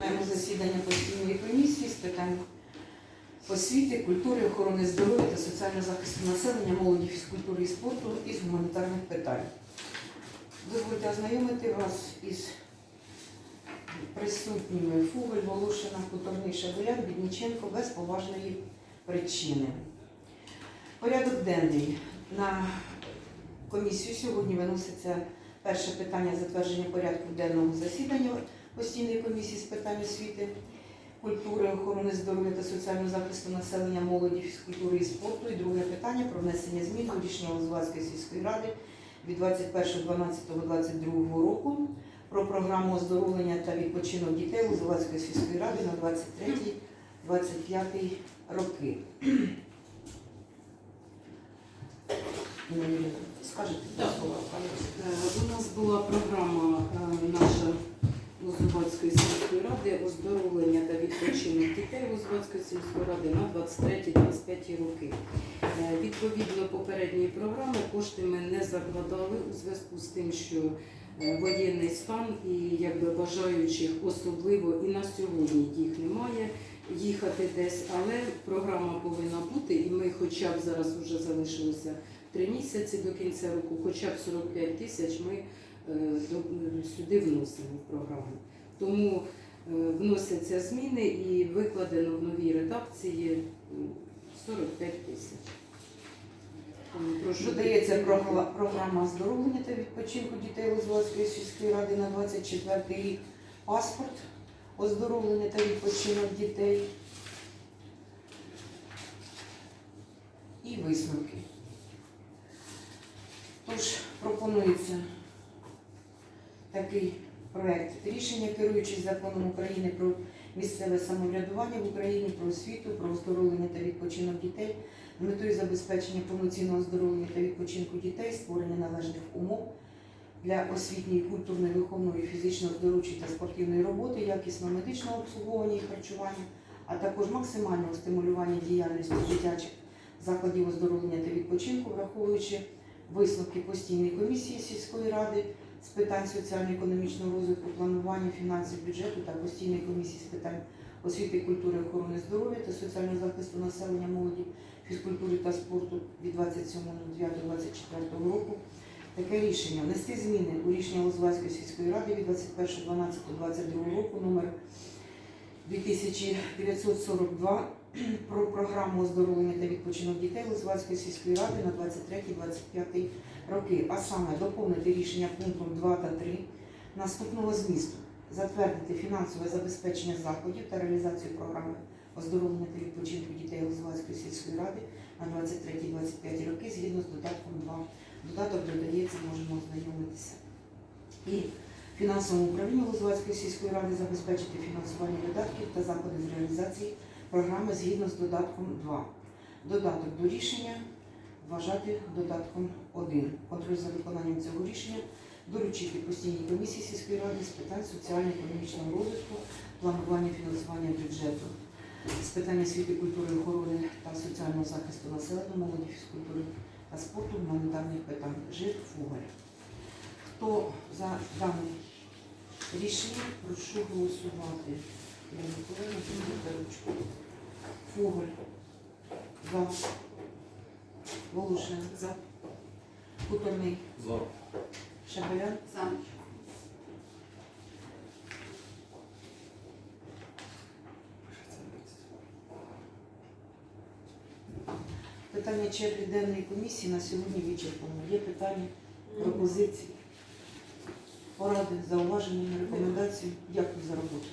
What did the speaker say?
Маємо засідання постійної комісії з питань освіти, культури, охорони здоров'я та соціального захисту населення, молоді, фізкультури і спорту із гуманітарних питань. Дозвольте ознайомити вас із присутніми Фуголь, Волошина, Хуторний, Шабелян, Бідніченко без поважної причини. Порядок денний. На комісію сьогодні виноситься перше питання затвердження порядку денного засідання постійної комісії з питань освіти, культури, охорони здоров'я та соціального захисту населення, молоді, фізкультури і спорту. І друге питання про внесення змін до рішення Лозувацької сільської ради від 21.12.22 року про програму оздоровлення та відпочинок дітей Лозувацької сільської ради на 23-25 роки. Так. слово, Е, У нас була програма е, наша Лозувацької сільської ради оздоровлення та дітей Лозувацької сільської ради на 23-25 роки. Е, Відповідно попередньої програми кошти ми не закладали у зв'язку з тим, що е, воєнний стан і якби бажаючих особливо і на сьогодні їх немає їхати десь, але програма повинна бути, і ми хоча б зараз вже залишилося три місяці до кінця року, хоча б 45 тисяч ми е, сюди вносимо в програму. Тому вносяться зміни і викладено в новій редакції 45 тисяч. Додається програма оздоровлення та відпочинку дітей Лозвацької сільської ради на 24 рік. Паспорт оздоровлення та відпочинок дітей. І висновки. Тож пропонується такий проект рішення, керуючись законом України про місцеве самоврядування в Україні, про освіту, про оздоровлення та відпочинок дітей з метою забезпечення повноцінного оздоровлення та відпочинку дітей, створення належних умов для освітньої, культурної, виховної, фізично здоровчої та спортивної роботи, якісного медичного обслуговування і харчування, а також максимального стимулювання діяльності дитячих закладів оздоровлення та відпочинку, враховуючи висновки постійної комісії сільської ради з питань соціально-економічного розвитку, планування фінансів бюджету та постійної комісії з питань освіти, культури, охорони здоров'я та соціального захисту населення молоді, фізкультури та спорту від 27.09.24 року. Таке рішення внести зміни у рішення Лозвацької сільської ради від 21.12.22 року номер 2942 про програму оздоровлення та відпочинок дітей Лозвацької сільської ради на 23-25 роки, а саме доповнити рішення пунктом 2 та 3 наступного змісту затвердити фінансове забезпечення заходів та реалізацію програми оздоровлення та відпочинку дітей Лозвацької сільської ради на 23-25 роки згідно з додатком 2. Додаток додається, можемо ознайомитися. І фінансовому управлінню Лозвацької сільської ради забезпечити фінансування видатків та заходи з реалізації програми згідно з додатком 2. Додаток до рішення вважати додатком 1. Контроль за виконанням цього рішення доручити постійній комісії сільської ради з питань соціально-економічного розвитку, планування фінансування бюджету, з питань освіти, культури, охорони та соціального захисту населення, молоді, фізкультури та спорту, гуманітарних питань. Жит Фугаль. Хто за дане рішення, прошу голосувати. Миколаївна. Фуголь. За. Волошин. За. Хуторний. За. Шабелян. За. Питання черги денної комісії на сьогодні вичерпано. Є питання, пропозиції, поради, зауваження, рекомендації. Дякую за роботу.